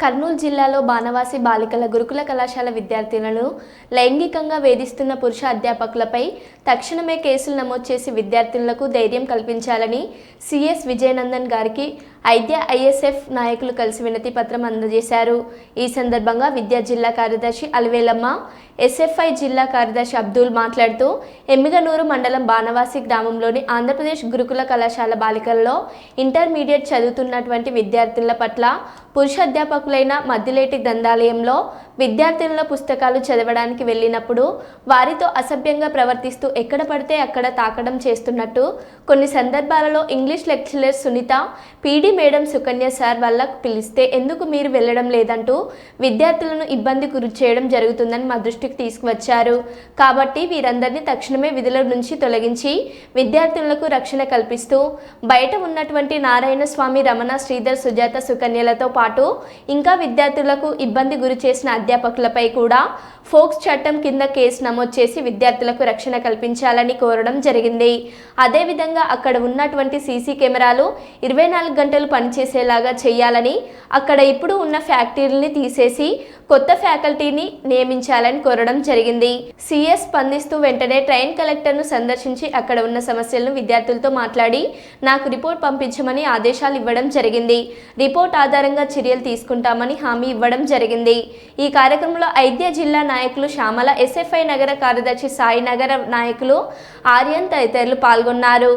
కర్నూలు జిల్లాలో బాణవాసి బాలికల గురుకుల కళాశాల విద్యార్థులను లైంగికంగా వేధిస్తున్న పురుష అధ్యాపకులపై తక్షణమే కేసులు నమోదు చేసి విద్యార్థులకు ధైర్యం కల్పించాలని సిఎస్ విజయనందన్ గారికి ఐద్య ఐఎస్ఎఫ్ నాయకులు కలిసి వినతి పత్రం అందజేశారు. ఈ సందర్భంగా విద్యా జిల్లా కార్యదర్శి అలివేలమ్మ ఎస్ఎఫ్ఐ జిల్లా కార్యదర్శి అబ్దుల్ మాట్లాడుతూ ఎమ్మిగనూరు మండలం బాణవాసి గ్రామంలోని ఆంధ్రప్రదేశ్ గురుకుల కళాశాల బాలికల్లో ఇంటర్మీడియట్ చదువుతున్నటువంటి విద్యార్థుల పట్ల పురుష అధ్యాపకులైన మద్దిలేటి గ్రంథాలయంలో విద్యార్థుల పుస్తకాలు చదవడానికి వెళ్ళినప్పుడు వారితో అసభ్యంగా ప్రవర్తిస్తూ ఎక్కడ పడితే అక్కడ తాకడం చేస్తున్నట్టు కొన్ని సందర్భాలలో English lecturer Sunitha PD madam Sukanya sir వల్ల పిలిస్తే ఎందుకు మీరు వెళ్ళడం లేదంటూ విద్యార్థులను ఇబ్బంది గురి చేయడం జరుగుతుందని మా దృష్టికి తీసుకువచ్చారు. కాబట్టి వీరందరినీ తక్షణమే విధుల నుంచి తొలగించి విద్యార్థులకు రక్షణ కల్పిస్తూ బయట ఉన్నటువంటి నారాయణ స్వామి రమణ శ్రీధర్ సుజాత సుకన్యలతో పాటు ఇంకా విద్యార్థులకు ఇబ్బంది గురి చేసిన అధ్యాపకులపై కూడా ఫోక్స్ చట్టం కింద కేసు నమోదు చేసి విద్యార్థులకు రక్షణ కల్పించాలని కోరడం జరిగింది. అదేవిధంగా అక్కడ ఉన్నటువంటి సీసీ కెమెరాలు ఇరవై నాలుగు గంటలు పనిచేసేలాగా చేయాలని అక్కడ ఇప్పుడు ఉన్న ఫ్యాక్టరీని తీసేసి కొత్త ఫ్యాకల్టీని నియమించాలని కోరడం జరిగింది. సిఎస్ స్పందిస్తూ వెంటనే ట్రైన్ కలెక్టర్ను సందర్శించి అక్కడ ఉన్న సమస్యలను విద్యార్థులతో మాట్లాడి నాకు రిపోర్ట్ పంపించమని ఆదేశాలు ఇవ్వడం జరిగింది. రిపోర్ట్ ఆధారంగా చర్యలు తీసుకుంటామని హామీ ఇవ్వడం జరిగింది. ఈ కార్యక్రమంలో ఐద్య జిల్లా నాయకులు శ్యామల ఎస్ఎఫ్ఐ నగర కార్యదర్శి సాయి నగర నాయకులు ఆర్యన్ తదితరులు పాల్గొన్నారు.